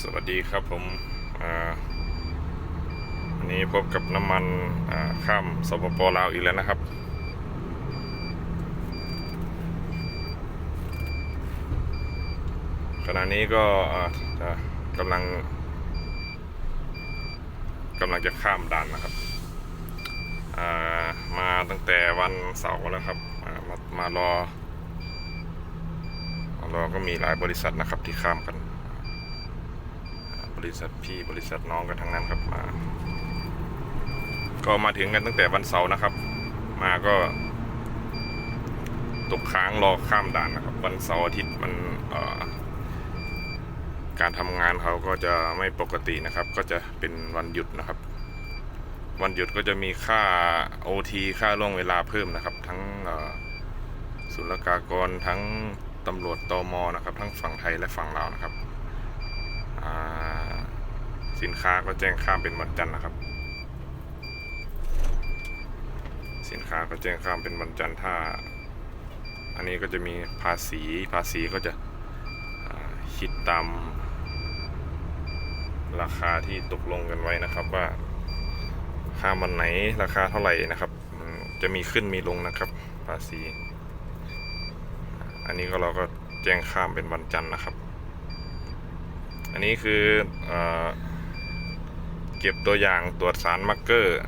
สวัสดีครับผมวันนี้พบกับน้ำมันข้ามสปปลาวอีกแล้วนะครับ ขณะนี้ก็กำลังกำลังจะข้ามด่านนะครับมาตั้งแต่วันเสาร์แล้วครับอ่ามามารอรอก็มีหลายบริษัทนะครับที่ข้ามกัน ริษัทพี่บริษัทน้องกันทั้งนั้นครับมา ก็มาถึงกันตั้งแต่วันเสาร์นะครับ มาก็ ตกค้างรอข้ามด่านนะครับ วันเสาร์อาทิตย์มันการทำงานเขาก็จะไม่ปกตินะครับ ก็จะเป็นวันหยุดนะครับ วันหยุดก็จะมีค่า OT ค่าล่วงเวลาเพิ่มนะครับ ทั้งศุลกากรทั้งตำรวจตอมอนะครับ ทั้งฝั่งไทยและฝั่งลาวนะครับ อ่า สินค้าก็แจ้งข้ามเป็นวันจันทร์นะครับ สินค้าก็แจ้งข้ามเป็นวันจันทร์ถ้า อันนี้ก็จะมีภาษีภาษีก็จะคิดตามราคาที่ตกลงกันไว้นะครับว่าข้ามวันไหนราคาเท่าไหร่นะครับ จะมีขึ้นมีลงนะครับ ภาษี อันนี้ก็เราก็แจ้งข้ามเป็นวันจันทร์นะครับ อันนี้คือเออ เก็บตัวอย่างตรวจสารมาร์กเกอร์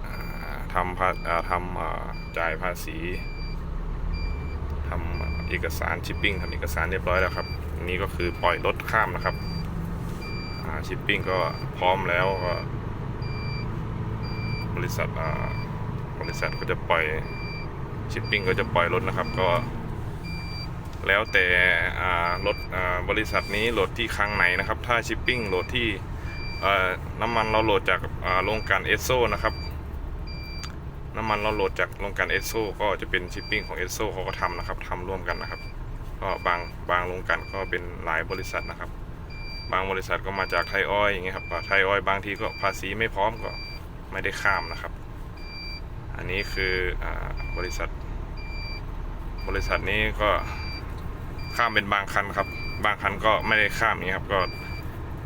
ทำภาทำจ่ายภาษีทำเอกสารชิปปิ้งทำเอกสารเรียบร้อยแล้วครับนนี้ก็คือปล่อยรถข้ามนะครับชิปปิ้งก็พร้อมแล้วก็บริษัทบริษัทก็จะปล่อยชิปปิ้งก็จะปล่อยรถนะครับก็ แล้วแต่รถบริษัทนี้โหลดที่คลังไหนนะครับ ถ้าชิปปิ้งโหลดที่ น้ำมันเราโหลดจากโรงกลั่นเอสโซนะครับ น้ำมันเราโหลดจากโรงกลั่นเอสโซก็จะเป็นชิปปิ้งของเอสโซเขาก็ทำนะครับทำร่วมกันนะครับ ก็บางบางโรงกลั่นก็เป็นหลายบริษัทนะครับ บางบริษัทก็มาจากไทยออยอย่างเงี้ยครับไทยออยบางทีก็ภาษีไม่พร้อมก็ไม่ได้ข้ามนะครับ อันนี้คืออบริษัท บริษัทนี้ก็ข้ามเป็นบางคันครับ บางคันก็ไม่ได้ข้ามอย่างนี้ครับก็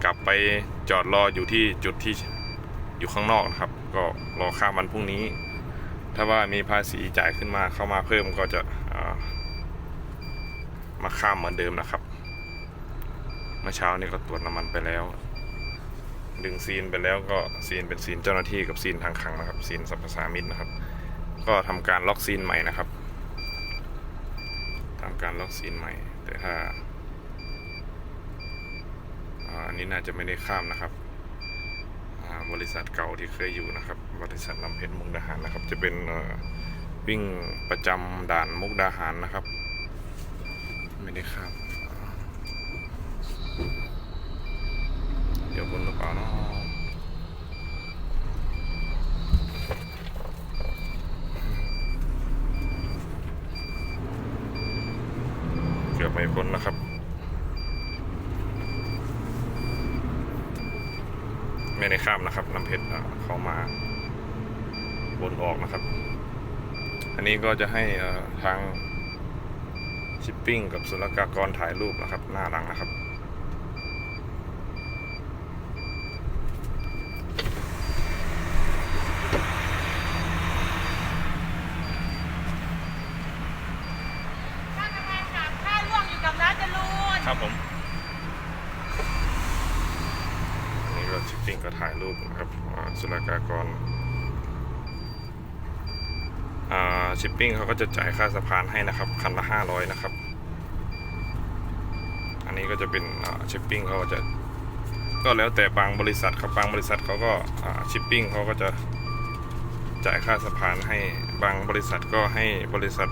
กลับไป จอดรออยู่ที่จุดที่อยู่ข้างนอกนะครับ ก็รอข้ามวันพรุ่งนี้ ถ้าว่ามีภาษีจ่ายขึ้นมาเข้ามาเพิ่มก็จะามาข้ามเหมือนเดิมนะครับ เมื่อเช้านี้ก็ตรวจน้ำมันไปแล้ว ดึงซีนไปแล้วก็ซีนเป็นซีนเจ้าหน้าที่กับซีนทางขังนะครับซีนสรรพสามิตรนะครับ ก็ทำการล็อกซีนใหม่นะครับทำการล็อกซีนใหม่แต่ถ้า อันนี้น่าจะไม่ได้ข้ามนะครับ บริษัทเก่าที่เคยอยู่นะครับ บริษัทลำเพชรมุกดาหารนะครับ จะเป็นวิ่งประจำด่านมุกดาหารนะครับ ไม่ได้ข้ามเดี๋ยวบนหรือเปล่าเนาะเกือบไม่พ้นนะครับ ไม่ได้ข้ามนะครับน้ำเพชรอ่าเข้ามาบนออกนะครับ อันนี้ก็จะให้เอ่อทางชิปปิ้งกับศุลกากรถ่ายรูปนะครับ หน้าหลังนะครับข้างกำแพงสามข้าล่วงอยู่กับน้าจรูน ครับผมอันนี่ ก็ชิปปิ้งก็ถ่ายรูปนะครับอ่าศุลกากรชิปปิ้งเขาก็จะจ่ายค่าสะพานให้นะครับ คันละห้าร้อยนะครับ อันนี้ก็จะเป็นชิปปิ้งเขาก็จะ ก็แล้วแต่บางบริษัทครับบางบริษัทเขาก็ชิปปิ้งเขาก็จะจ่ายค่าสะพานให้บางบริษัทก็ให้บริษัท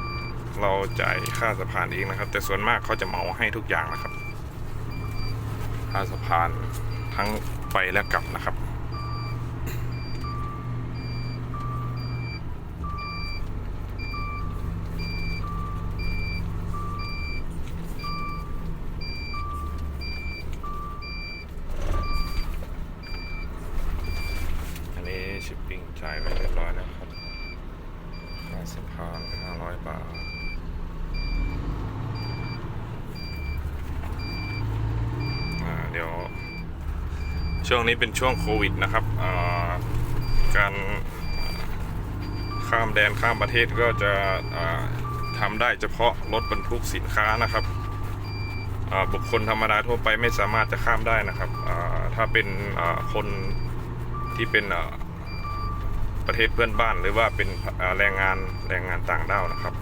เราจ่ายค่าสะพานเองนะครับ แต่ส่วนมากเขาจะเหมาให้ทุกอย่างนะครับ ค่าสะพานทั้ง ไปและกลับนะครับ อันนี้ชิปปิ้งจ่ายไปเรียบร้อยแล้วครับค่าสะพา500 บาท อ่าเดี๋ยว ช่วงนี้เป็นช่วงโควิดนะครับการข้ามแดนข้ามประเทศก็จะทำได้เฉพาะรถบรรทุกสินค้านะครับบุคคลธรรมดาทั่วไปไม่สามารถจะข้ามได้นะครับถ้าเป็นคนที่เป็นประเทศเพื่อนบ้านหรือว่าเป็นแรงงานแรงงานต่างด้าวนะครับ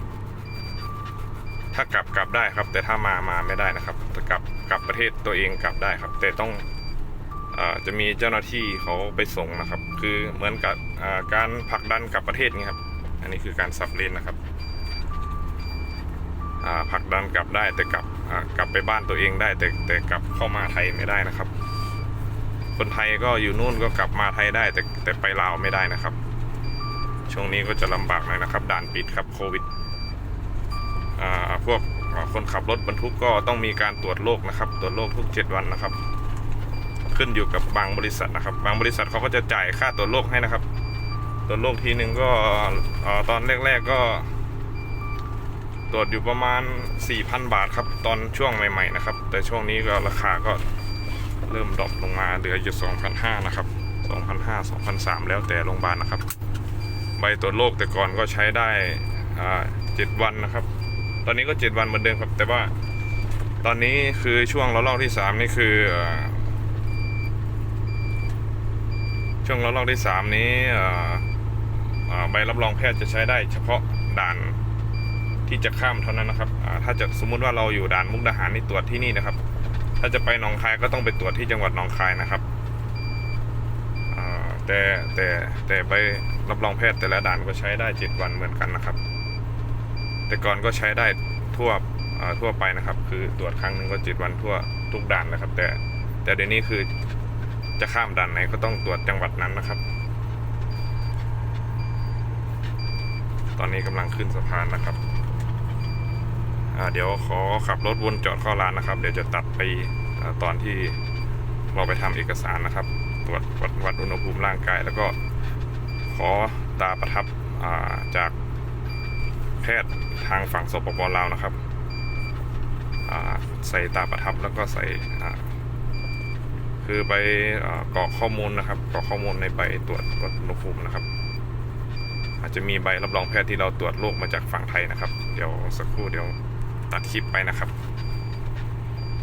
ถ้ากลับกลับได้ครับ แต่ถ้ามามาไม่ได้นะครับกลับกลับประเทศตัวเองกลับได้ครับ แต่ต้อง จะมีเจ้าหน้าที่เขาไปส่งนะครับ คือเหมือนกับการผลักดันกลับประเทศนี้ครับ อันนี้คือการสับเลนนะครับผลักดันกลับได้แต่กลับกลับไปบ้านตัวเองได้ แต่แต่กลับเข้ามาไทยไม่ได้นะครับ คนไทยก็อยู่นู่นก็กลับมาไทยได้ แต่แต่ไปลาวไม่ได้นะครับ ช่วงนี้ก็จะลำบากหน่อยนะครับ ด่านปิดครับโควิดพวกคนขับรถบรรทุกก็ต้องมีการตรวจโรคนะครับ ตรวจโรคทุก 7 วันนะครับ ขึ้นอยู่กับบางบริษัทนะครับ บางบริษัทเขาก็จะจ่ายค่าตรวจโรคให้นะครับ ตรวจโรคทีหนึ่งก็ตอนแรก ๆก็ ตรวจอยู่ประมาณ 4,000 บาทครับ ตอนช่วงใหม่ ๆ นะครับ แต่ช่วงนี้ก็ราคาก็เริ่มดรอปลงมาเหลืออยู่2,500นะครับ2,500 2,300 แล้วแต่โรงพยาบาลนะครับ ใบตรวจโรคแต่ก่อนก็ใช้ได้อ่า7วันนะครับ ตอนนี้ก็ 7 วันเหมือนเดิมครับ แต่ว่าตอนนี้คือช่วงระลอกที่ 3 นี่คือเอ่อ ช่วงระลอกที่ 3 นี้ใบรับรองแพทย์จะใช้ได้เฉพาะด่านที่จะข้ามเท่านั้นนะครับ ถ้าจะสมมุติว่าเราอยู่ด่านมุกดาหารนี่ตรวจที่นี่นะครับ ถ้าจะไปหนองคายก็ต้องไปตรวจที่จังหวัดหนองคายนะครับแต่แต่แต่ใบรับรองแพทย์แต่ละด่านก็ใช้ได้ 7 วันเหมือนกันนะครับ แต่ก่อนก็ใช้ได้ทั่วทั่วไปนะครับ คือตรวจครั้งหนึ่งก็ 7 วันทั่วทุกด่านนะครับ แต่แต่เดี๋ยวนี้คือ จะข้ามด่านไหนก็ต้องตรวจจังหวัดนั้นนะครับ ตอนนี้กำลังขึ้นสะพานนะครับเดี๋ยวขอขับรถวนจอดเข้าร้านนะครับ เดี๋ยวจะตัดไปอตอนที่เราไปทำเอกสารนะครับ ตรวจวัดวัดอุณหภูมิร่างกาย แล้วก็ขอตาประทับาจากแพทย์ทางฝั่งสปปลาวนะครับใส่ตาประทับแล้วก็ใส่ คือไปกรอกข้อมูลนะครับกรอกข้อมูลในใบตรวจวัดอุณหภูมินะครับ อาจจะมีใบรับรองแพทย์ที่เราตรวจโรคมาจากฝั่งไทยนะครับ เดี๋ยวสักครู่เดี๋ยวตัดคลิปไปนะครับ